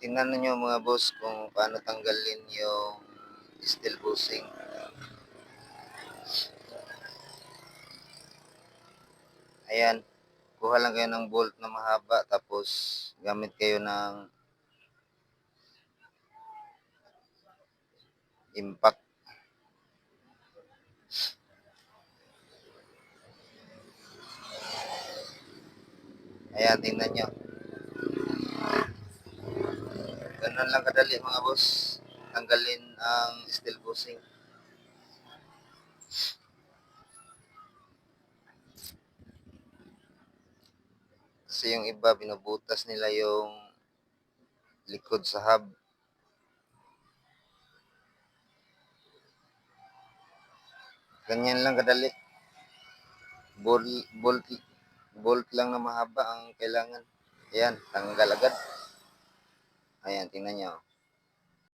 Tingnan niyo mga boss kung paano tanggalin yung steel bushing. Ayan, kuha lang kayo ng bolt na mahaba tapos gamit kayo ng impact. Ayan, tingnan nyo. Ganun lang kadali mga boss. Tanggalin ang steel bushing. Kasi yung iba, binubutas nila yung likod sa hub. Ganyan lang kadali. Bolt, bolt, bolt lang na mahaba ang kailangan. Ayan, tanggal agad. Ayan, tingnan nyo.